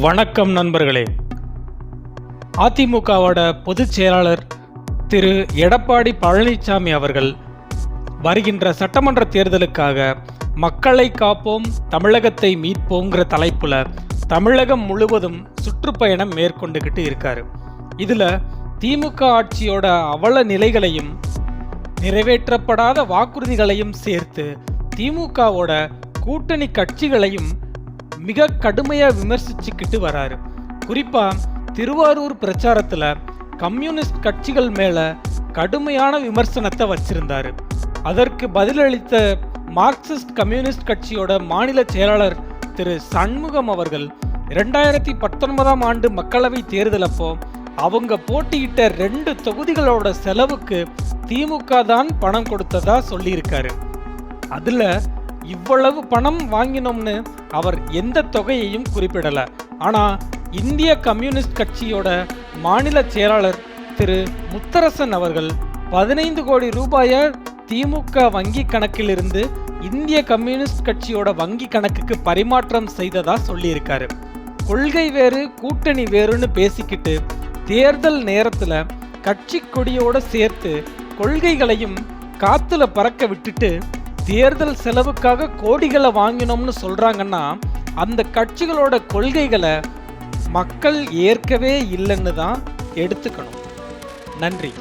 வணக்கம் நண்பர்களே. அதிமுகவோட பொதுச் செயலாளர் திரு எடப்பாடி பழனிசாமி அவர்கள் வருகின்ற சட்டமன்ற தேர்தலுக்காக மக்களை காப்போம் தமிழகத்தை மீட்போங்கிற தலைப்புல தமிழகம் முழுவதும் சுற்றுப்பயணம் மேற்கொண்டுகிட்டு இருக்காரு. இதுல திமுக ஆட்சியோட அவல நிலைகளையும் நிறைவேற்றப்படாத வாக்குறுதிகளையும் சேர்த்து திமுகவோட கூட்டணி கட்சிகளையும் மிக கடுமையா விமர்சிச்சுக்கிட்டு வராரு. குறிப்பா திருவாரூர் பிரச்சாரத்துல கம்யூனிஸ்ட் கட்சிகள் மேல கடுமையான விமர்சனத்தை வச்சிருந்தாரு. அதற்கு பதிலளித்த மார்க்சிஸ்ட் கம்யூனிஸ்ட் கட்சியோட மாநில செயலாளர் திரு சண்முகம் அவர்கள் ரெண்டாயிரத்தி பத்தொன்பதாம் ஆண்டு மக்களவை தேர்தலப்போ அவங்க போட்டியிட்ட ரெண்டு தொகுதிகளோட செலவுக்கு திமுக தான் பணம் கொடுத்ததா சொல்லியிருக்காரு. அதுல இவ்வளவு பணம் வாங்கினோம்னு அவர் எந்த தொகையையும் குறிப்பிடல. ஆனா இந்திய கம்யூனிஸ்ட் கட்சியோட மாநில செயலாளர் திரு முத்தரசன் அவர்கள் பதினைந்து கோடி ரூபாயை திமுக வங்கி கணக்கிலிருந்து இந்திய கம்யூனிஸ்ட் கட்சியோட வங்கி கணக்குக்கு பரிமாற்றம் செய்ததா சொல்லியிருக்காரு. கொள்கை வேறு கூட்டணி வேறுன்னு பேசிக்கிட்டு தேர்தல் நேரத்துல கட்சி கொடியோட சேர்த்து கொள்கைகளையும் காத்துல பறக்க விட்டுட்டு தேர்தல் செலவுக்காக கோடிகளை வாங்கினோம்னு சொல்கிறாங்கன்னா அந்த கட்சிகளோட கொள்கைகளை மக்கள் ஏற்கவே இல்லைன்னு தான் எடுத்துக்கணும். நன்றி.